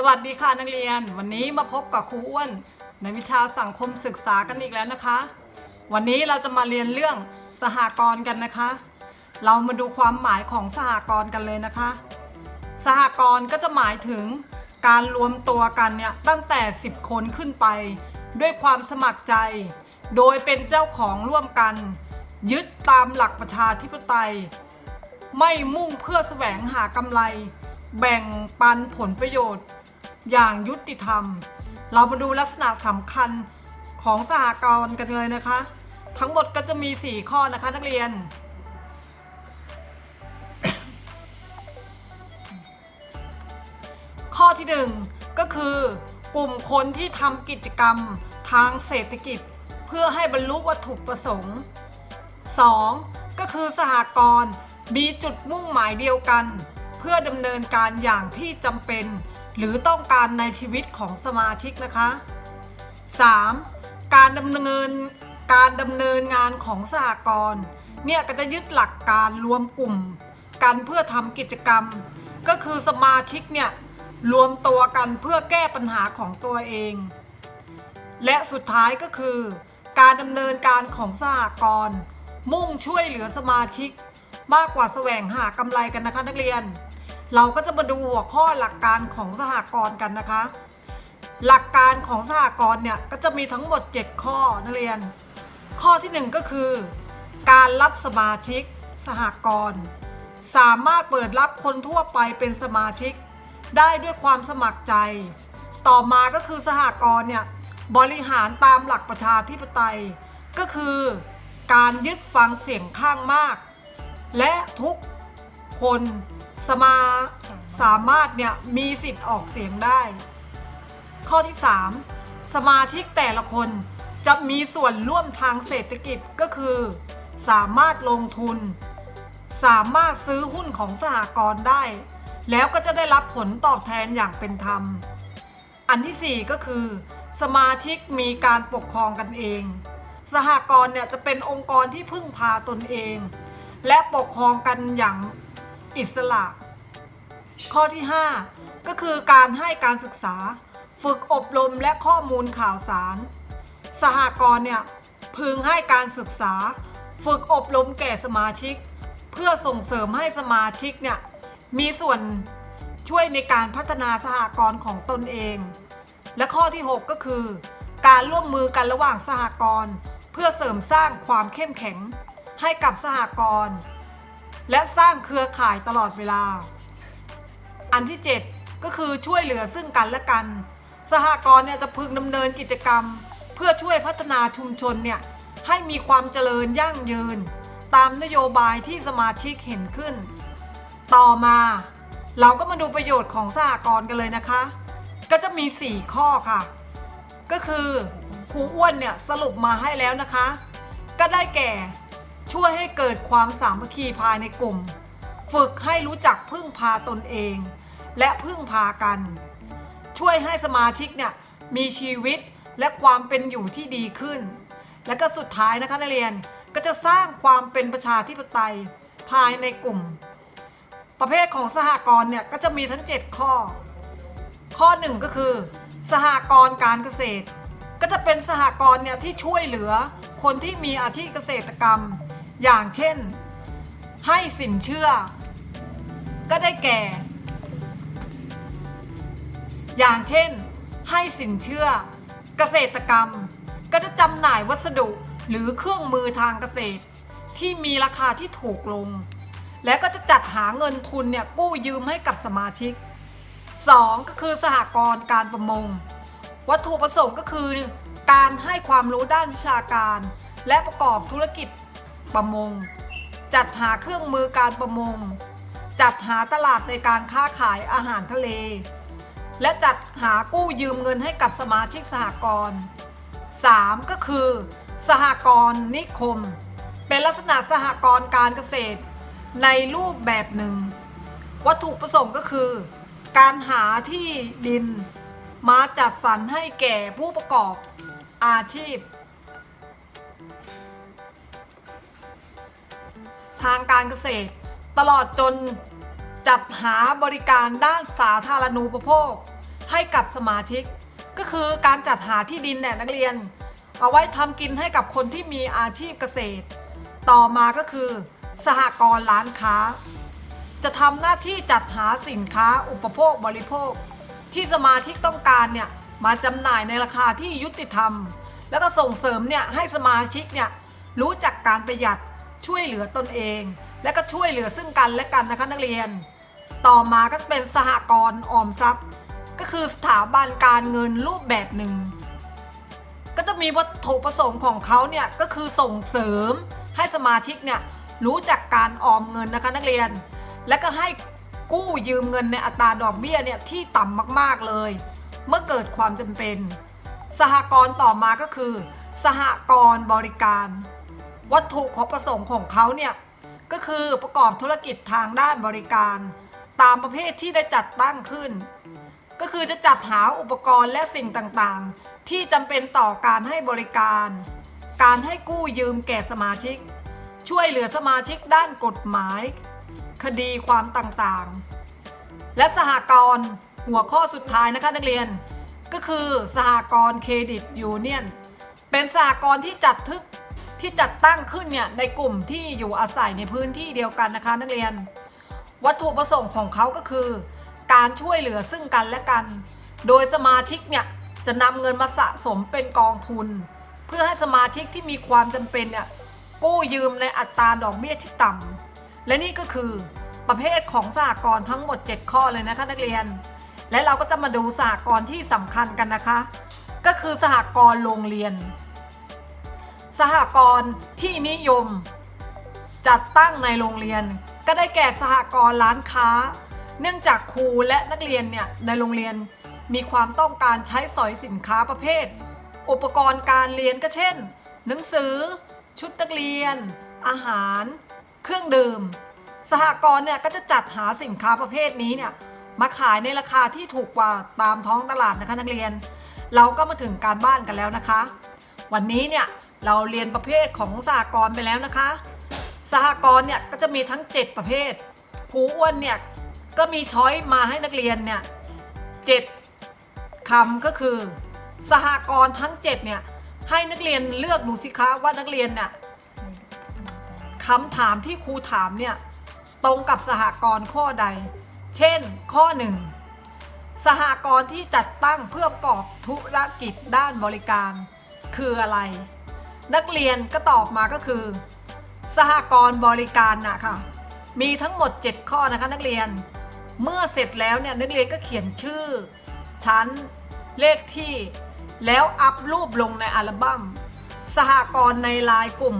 สวัสดีค่ะนักเรียน วันนี้มาพบกับครูอ้วน ในวิชาสังคมศึกษากันอีกแล้วนะคะ วันนี้เราจะมาเรียนเรื่องสหกรณ์กันนะคะ เรามาดูความหมายของสหกรณ์กันเลยนะคะ สหกรณ์ก็จะหมายถึงการรวมตัวกันเนี่ยตั้งแต่ 10 คนขึ้นไป ด้วยความสมัครใจ โดยเป็นเจ้าของร่วมกัน ยึดตามหลักประชาธิปไตย ไม่มุ่งเพื่อแสวงหากำไร แบ่งปันผลประโยชน์อย่างยุติธรรม เรามาดูลักษณะสำคัญของสหกรณ์กันเลยนะคะ ทั้งหมดก็จะมี 4 ข้อนะคะนักเรียน ข้อที่ 1 ก็คือกลุ่มคนที่ทำกิจกรรมทางเศรษฐกิจ เพื่อให้บรรลุวัตถุประสงค์ 2. ก็คือสหกรณ์มีจุดมุ่งหมายเดียวกัน เพื่อดำเนินการอย่างที่จำเป็น หรือต้องการในชีวิตของสมาชิกนะคะ 3. การดำเนินการดำเนินงานของสหกรณ์เนี่ยก็จะยึดหลักการรวมกลุ่ม กันเพื่อทำกิจกรรม ก็คือสมาชิกเนี่ยรวมตัวกันเพื่อแก้ปัญหาของตัวเอง และสุดท้ายก็คือ การดำเนินการของสหกรณ์มุ่งช่วยเหลือสมาชิก มากกว่าแสวงหากำไรกันนะคะนักเรียน เราก็จะมาดูหัวข้อหลักการของสหกรณ์กันนะคะ หลักการของสหกรณ์เนี่ยก็จะมีทั้งหมด 7 ข้อนักเรียน ข้อทีหนึ่1 ก็คือ การรับสมาชิกสหกรณ์สามารถเปิดรับคนทั่วไปเป็นสมาชิก ได้ด้วยความสมัครใจ ต่อมาก็คือสหกรณ์เนี่ยบริหารตามหลักประชาธิปไตย ก็คือ การยึดฟังเสียงข้างมาก และทุกคน สมาสามารถเนี่ยมีสิทธิ์ออกเสียงได้ ข้อที่ 3 สมาชิกแต่ละคนจะมีส่วนร่วมทางเศรษฐกิจก็คือ สามารถลงทุน สามารถซื้อหุ้นของสหกรณ์ได้ แล้วก็จะได้รับผลตอบแทนอย่างเป็นธรรม อันที่ 4 ก็คือ สมาชิกมีการปกครองกันเอง สหกรณ์เนี่ยจะเป็นองค์กรที่พึ่งพาตนเอง และปกครองกันอย่างอิสระ ข้อที่ 5 ก็คือการให้การศึกษา ฝึกอบรมและข้อมูลข่าวสาร สหกรณ์เนี่ยพึงให้การศึกษา ฝึกอบรมแก่สมาชิก เพื่อส่งเสริมให้สมาชิกเนี่ยมีส่วนช่วยในการพัฒนาสหกรณ์ของตนเอง และข้อที่ 6 ก็คือ การร่วมมือกันระหว่างสหกรณ์เพื่อเสริมสร้างความเข้มแข็งให้กับสหกรณ์และสร้างเครือข่ายตลอดเวลา อันที่ 7 ก็คือช่วยเหลือซึ่งกันและกัน สหกรณ์เนี่ยจะพึงดำเนินกิจกรรม เพื่อช่วยพัฒนาชุมชนเนี่ยให้มีความเจริญยั่งยืน ตามนโยบายที่สมาชิกเห็นขึ้น ต่อมาเราก็มาดูประโยชน์ของสหกรณ์กันเลยนะคะ ก็จะมี 4 ข้อค่ะ ก็คือครูอ้วนเนี่ยสรุปมาให้แล้วนะคะ ก็ได้แก่ช่วยให้เกิดความสามัคคีภายในกลุ่ม ฝึกให้รู้จักพึ่งพาตนเอง และพึ่งพากัน ช่วยให้สมาชิกเนี่ยมีชีวิตและความเป็นอยู่ที่ดีขึ้น และก็สุดท้ายนะคะนักเรียนก็จะสร้างความเป็นประชาธิปไตยภายในกลุ่ม ประเภทของสหกรณ์เนี่ยก็จะมีทั้ง 7 ข้อ ข้อ 1 ก็คือ สหกรณ์การเกษตร ก็จะเป็นสหกรณ์เนี่ยที่ช่วยเหลือคนที่มีอาชีพเกษตรกรรม อย่างเช่น ให้สินเชื่อ ก็ได้แก่ อย่างเช่น ให้สินเชื่อ เกษตรกรรม ก็จะจำหน่ายวัสดุหรือเครื่องมือทางเกษตร ที่มีราคาที่ถูกลง และก็จะจัดหาเงินทุนเนี่ยกู้ยืมให้กับสมาชิก 2. ก็คือสหกรณ์การประมง วัตถุประสงค์ก็คือ การให้ความรู้ด้านวิชาการ และประกอบธุรกิจประมง จัดหาเครื่องมือการประมง จัดหาตลาดในการค้าขายอาหารทะเล และจัดหากู้ยืมเงินให้กับสมาชิกสหกรณ์ 3. ก็คือ สหกรณ์นิคม เป็นลักษณะสหกรณ์การเกษตร ในรูปแบบหนึ่ง วัตถุประสงค์ก็คือ การหาที่ดิน มาจัดสรรให้แก่ผู้ประกอบอาชีพ ทางการเกษตร ตลอดจน จัดหาบริการด้านสาธารณูปโภค ให้กับสมาชิก ก็คือการจัดหาที่ดินเนี่ยนักเรียน เอาไว้ทำกินให้กับคนที่มีอาชีพเกษตร ต่อมาก็คือ สหกรณ์ร้านค้า จะทำหน้าที่จัดหาสินค้าอุปโภคบริโภค ที่สมาชิกต้องการเนี่ยมาจำหน่ายในราคาที่ยุติธรรม แล้วก็ส่งเสริมเนี่ยให้สมาชิกเนี่ยรู้จักการประหยัดช่วยเหลือตนเอง และก็ช่วยเหลือซึ่งกันและกันนะคะนักเรียน ต่อมาก็เป็นสหกรณ์ออมทรัพย์ ก็คือสถาบันการเงินรูปแบบหนึ่ง ก็จะมีวัตถุประสงค์ของเขาเนี่ยก็คือส่งเสริมให้สมาชิกเนี่ยรู้จักการออมเงินนะคะนักเรียน และก็ให้กู้ยืมเงินในอัตราดอกเบี้ยเนี่ยที่ต่ำมากๆเลย เมื่อเกิดความจำเป็น สหกรณ์ต่อมาก็คือ สหกรณ์บริการ วัตถุของประสงค์ของเขาเนี่ยก็คือประกอบธุรกิจทางด้านบริการ ตามประเภทที่ได้จัดตั้งขึ้น ก็คือจะจัดหาอุปกรณ์และสิ่งต่างๆ ที่จำเป็นต่อการให้บริการ การให้กู้ยืมแก่สมาชิก ช่วยเหลือสมาชิกด้านกฎหมาย คดีความต่างๆ และสหกรณ์หัวข้อสุดท้ายนะคะนักเรียน ก็คือสหกรณ์เครดิตยูเนียนเป็นสหกรณ์ที่จัดทึกที่จัดตั้งขึ้นเนี่ยในกลุ่มที่อยู่อาศัยในพื้นที่เดียวกันนะคะนักเรียน วัตถุประสงค์ของเขาก็คือ การช่วยเหลือซึ่งกันและกัน โดยสมาชิกเนี่ยจะนำเงินมาสะสมเป็นกองทุน เพื่อให้สมาชิกที่มีความจำเป็นเนี่ยกู้ยืมในอัตราดอกเบี้ยที่ต่ำและนี่ก็คือประเภทของสหกรณ์ทั้งหมด 7 ข้อเลยนะคะนักเรียน และเราก็จะมาดูสหกรณ์ที่สำคัญกันนะคะ ก็คือสหกรณ์โรงเรียน สหกรณ์ที่นิยม จัดตั้งในโรงเรียน ก็ได้แก่สหกรณ์ร้านค้า เนื่องจากครูและนักเรียนเนี่ยในโรงเรียนมีความต้องการใช้สอยสินค้าประเภท อุปกรณ์การเรียนก็เช่น หนังสือ ชุดนักเรียน อาหาร เครื่องดื่ม สหกรณ์เนี่ยก็จะจัดหาสินค้าประเภทนี้เนี่ยมาขายในราคาที่ถูกกว่าตามท้องตลาดนะคะนักเรียน เราก็มาถึงการบ้านกันแล้วนะคะ วันนี้เนี่ยเราเรียนประเภทของสหกรณ์ไปแล้วนะคะ สหกรณ์เนี่ยก็จะมีทั้ง 7 ประเภทครูอ้วนเนี่ยก็มีช้อยมาให้นักเรียนเนี่ยเจ็ดคำก็คือ สหกรณ์ทั้ง 7 เนี่ยให้นักเรียนเลือกดูสิคะว่านักเรียนเนี่ยคำถามที่ครูถามเนี่ยตรงกับสหกรณ์ข้อใด เช่น ข้อ 1 สหกรณ์ที่จัดตั้งเพื่อประกอบธุรกิจด้านบริการ คืออะไร นักเรียนก็ตอบมาก็คือ สหกรณ์บริการนะค่ะ มีทั้งหมด 7 ข้อนะคะนักเรียน เมื่อเสร็จแล้วเนี่ยนักเรียนก็เขียนชื่อ ชั้น เลขที่ แล้วอัพรูปลงในอัลบั้ม สหกรณ์ในลายกลุ่ม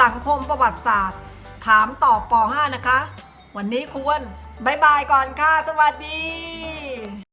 สังคมประวัติศาสตร์ ถามตอบป .5 นะคะ วันนี้ครูอ้วนบายบายก่อนค่ะ สวัสดี